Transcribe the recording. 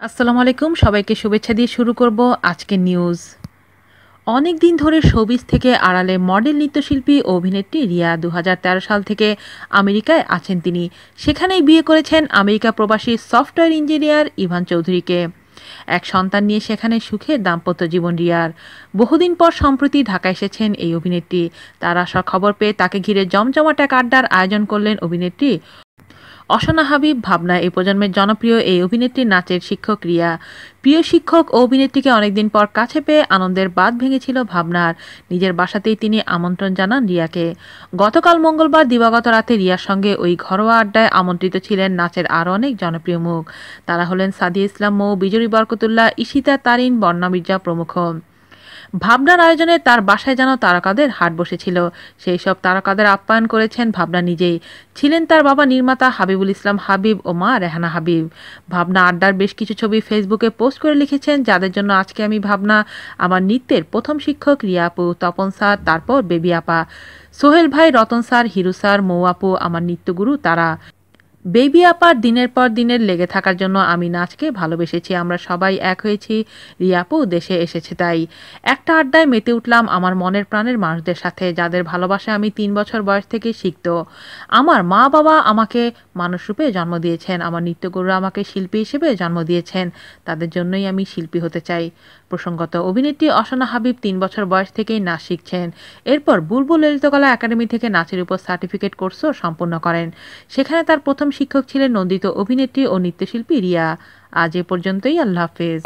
আসসালামু আলাইকুম, সবাইকে শুভেচ্ছা দিয়ে শুরু করব আজকের নিউজ। অনেক দিন ধরে শোবিজ থেকে আড়ালে মডেল নৃত্যশিল্পী ও অভিনেত্রী রিয়া দু হাজার তেরো সাল থেকে আমেরিকায় আছেন তিনি। সেখানেই বিয়ে করেছেন আমেরিকা প্রবাসী সফটওয়্যার ইঞ্জিনিয়ার ইভান চৌধুরীকে। এক সন্তান নিয়ে সেখানে সুখের দাম্পত্য জীবন রিয়ার। বহুদিন পর সম্প্রতি ঢাকা এসেছেন এই অভিনেত্রী। তার আসার খবর পেয়ে তাকে ঘিরে জমজমাট এক আড্ডার আয়োজন করলেন অভিনেত্রী অসনা হাবিব ভাবনা এই প্রজন্মের জনপ্রিয় এই অভিনেত্রীর নাচের শিক্ষক রিয়া। প্রিয় শিক্ষক ও অভিনেত্রীকে অনেকদিন পর কাছে পেয়ে আনন্দের বাদ ভেঙেছিল ভাবনার। নিজের বাসাতেই তিনি আমন্ত্রণ জানান রিয়াকে। গতকাল মঙ্গলবার দিবাগত রাতে রিয়ার সঙ্গে ওই ঘরোয়া আড্ডায় আমন্ত্রিত ছিলেন নাচের আরও অনেক জনপ্রিয় মুখ। তারা হলেন সাদিয়া ইসলাম মৌ বিজয়ী বরকতুল্লাহ ইশিতা তারিন, বর্ণা মির্জা প্রমুখ। ভাবনার আয়োজনে তার বাসায় যেন তারকাদের হাট বসেছিল। সেই সব তারকাদের আপ্যায়ন করেছেন ভাবনা নিজেই। ছিলেন তার বাবা নির্মাতা হাবিবুল ইসলাম হাবিব ও মা রেহানা হাবিব। ভাবনা আড্ডার বেশ কিছু ছবি ফেসবুকে পোস্ট করে লিখেছেন, যাদের জন্য আজকে আমি ভাবনা, আমার নৃত্যের প্রথম শিক্ষক রিয়াপু তপন স্যার, তারপর বেবি আপা। সোহেল ভাই, রতন স্যার, হিরু স্যার, মৌ আপু, আমার নৃত্যগুরু তারা। বেবি আপার দিনের পর দিনের লেগে থাকার জন্য আমি নাচকে ভালোবেসেছি, আমরা সবাই এক হয়েছি। রিয়াপু দেশে এসেছে তাই। একটা আড্ডায় মেতে উঠলাম আমার মনের প্রাণের মানুষদের সাথে, যাদের ভালোবাসা আমি তিন বছর বয়স থেকে শিখত। আমার মা বাবা আমাকে মানুষরূপে জন্ম দিয়েছেন, আমার নৃত্যগুরু আমাকে শিল্পী হিসেবে জন্ম দিয়েছেন, তাদের জন্যই আমি শিল্পী হতে চাই। প্রসঙ্গত, অভিনেত্রী অসনা হাবিব তিন বছর বয়স থেকেই নাচ শিখছেন। এরপর বুলবুল ললিতকলা একাডেমি থেকে নাচের উপর সার্টিফিকেট কোর্সও সম্পন্ন করেন। সেখানে তার প্রথম শিক্ষক ছিলেন নন্দিত অভিনেত্রী ও নৃত্যশিল্পী রিয়া। আজ এ পর্যন্তই আল্লাহ হাফেজ।